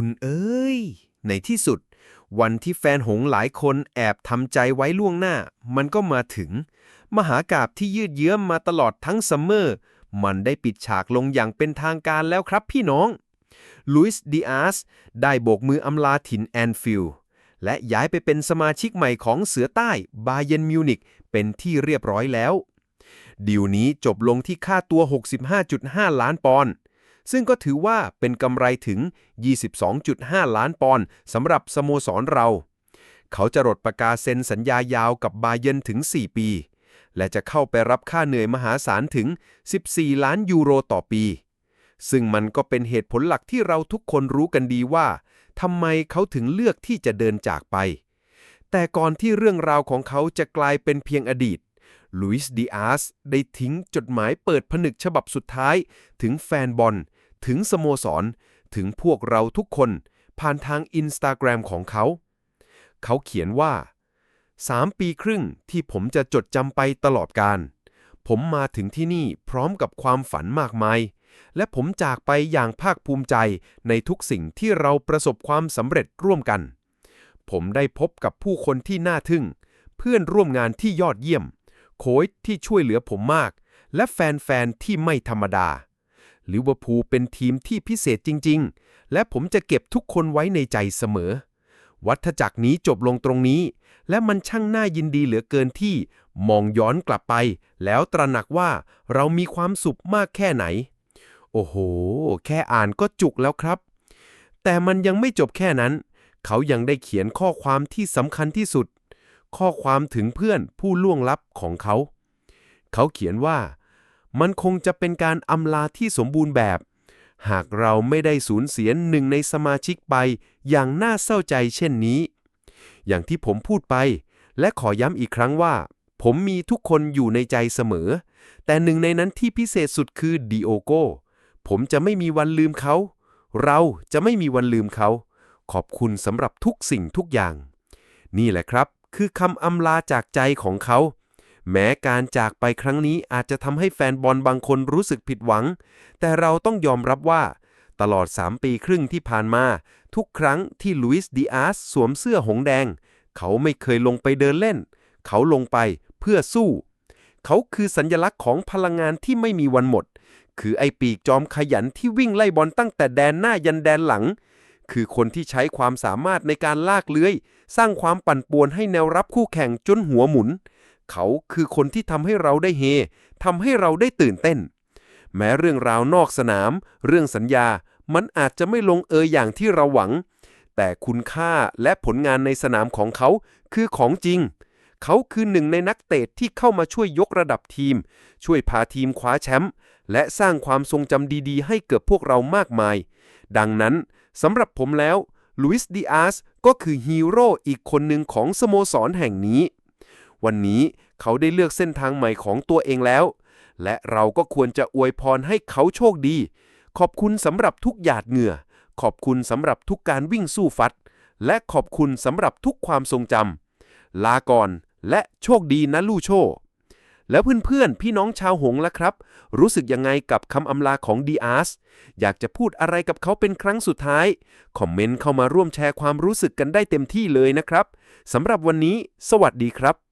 คุณเอ้ย ในที่สุด วันที่แฟนหงหลายคนแอบทำใจไว้ล่วงหน้า มันก็มาถึง มหากาบที่ยืดเยื้อมาตลอดทั้งซัมเมอร์ มันได้ปิดฉากลงอย่างเป็นทางการแล้วครับพี่น้องลุยส์ดิอาสได้โบกมืออำลาถิ่นแอนฟิลด์และย้ายไปเป็นสมาชิกใหม่ของเสือใต้บาเยนมิวนิกเป็นที่เรียบร้อยแล้ว ดีลนี้จบลงที่ค่าตัว 65.5 ล้านปอนด์ ซึ่งก็ถือว่าเป็นกำไรถึง 22.5 ล้านปอนด์สำหรับสโมสรเรา เขาจะรดประกาศเซ็นสัญญายาวกับบาเยนถึง 4 ปี และจะเข้าไปรับค่าเหนื่อยมหาศาลถึง 14 ล้านยูโรต่อปี ซึ่งมันก็เป็นเหตุผลหลักที่เราทุกคนรู้กันดีว่าทำไมเขาถึงเลือกที่จะเดินจากไป แต่ก่อนที่เรื่องราวของเขาจะกลายเป็นเพียงอดีตลุยส์ดิอาสได้ทิ้งจดหมายเปิดผนึกฉบับสุดท้ายถึงแฟนบอล ถึงสโมสร ถึงพวกเราทุกคน ผ่านทางอินสตาแกรมของเขา เขาเขียนว่าสามปีครึ่งที่ผมจะจดจำไปตลอดการ ผมมาถึงที่นี่พร้อมกับความฝันมากมาย และผมจากไปอย่างภาคภูมิใจในทุกสิ่งที่เราประสบความสำเร็จร่วมกัน ผมได้พบกับผู้คนที่น่าทึ่ง เพื่อนร่วมงานที่ยอดเยี่ยม โค้ชที่ช่วยเหลือผมมาก และแฟนๆที่ไม่ธรรมดา ลิเวอร์พูลเป็นทีมที่พิเศษจริง ๆ และผมจะเก็บทุกคนไว้ในใจเสมอ วัฏจักรนี้จบลงตรงนี้ และมันช่างน่ายินดีเหลือเกินที่มองย้อนกลับไป แล้วตระหนักว่าเรามีความสุขมากแค่ไหน โอ้โห แค่อ่านก็จุกแล้วครับ แต่มันยังไม่จบแค่นั้น เขายังได้เขียนข้อความที่สำคัญที่สุด ข้อความถึงเพื่อนผู้ล่วงลับของเขา เขาเขียนว่า มันคงจะเป็นการอำลาที่สมบูรณ์แบบ หากเราไม่ได้สูญเสียหนึ่งในสมาชิกไปอย่างน่าเศร้าใจเช่นนี้ อย่างที่ผมพูดไป และขอย้ำอีกครั้งว่า ผมมีทุกคนอยู่ในใจเสมอ แต่หนึ่งในนั้นที่พิเศษสุดคือดิโอโกผมจะไม่มีวันลืมเขา เราจะไม่มีวันลืมเขา ขอบคุณสำหรับทุกสิ่งทุกอย่าง นี่แหละครับ คือคำอำลาจากใจของเขา แม้การจากไปครั้งนี้อาจจะทำให้แฟนบอลบางคนรู้สึกผิดหวัง แต่เราต้องยอมรับว่า ตลอด 3 ปีครึ่งที่ผ่านมา ทุกครั้งที่ลุยส์ดิอาสสวมเสื้อหงแดง เขาไม่เคยลงไปเดินเล่น เขาลงไปเพื่อสู้ เขาคือสัญลักษณ์ของพลังงานที่ไม่มีวันหมด คือไอปีกจอมขยันที่วิ่งไล่บอลตั้งแต่แดนหน้ายันแดนหลัง คือคนที่ใช้ความสามารถในการลากเลื้อย สร้างความปั่นป่วนให้แนวรับคู่แข่งจนหัวหมุน เขาคือคนที่ทำให้เราได้เฮทำให้เราได้ตื่นเต้น แม้เรื่องราวนอกสนาม เรื่องสัญญา มันอาจจะไม่ลงเอยอย่างที่เราหวัง แต่คุณค่าและผลงานในสนามของเขาคือของจริง เขาคือหนึ่งในนักเตะที่เข้ามาช่วยยกระดับทีม ช่วยพาทีมคว้าแชมป์และสร้างความทรงจำดีๆ ให้เกิดพวกเรามากมาย ดังนั้นสำหรับผมแล้วลุยส์ดิอาสก็คือฮีโร่อีกคนหนึ่งของสโมสรแห่งนี้ วันนี้เขาได้เลือกเส้นทางใหม่ของตัวเองแล้ว และเราก็ควรจะอวยพรให้เขาโชคดี ขอบคุณสำหรับทุกหยาดเหงื่อ ขอบคุณสำหรับทุกการวิ่งสู้ฟัด และขอบคุณสำหรับทุกความทรงจำลาก่อนและโชคดีนะลู่โชแล้วเพื่อนๆ พี่น้องชาวหงล่ะครับ รู้สึกยังไงกับคำอำลาของดีอาร์สอยากจะพูดอะไรกับเขาเป็นครั้งสุดท้าย คอมเมนต์เข้ามาร่วมแชร์ความรู้สึกกันได้เต็มที่เลยนะครับสำหรับวันนี้ สวัสดีครับ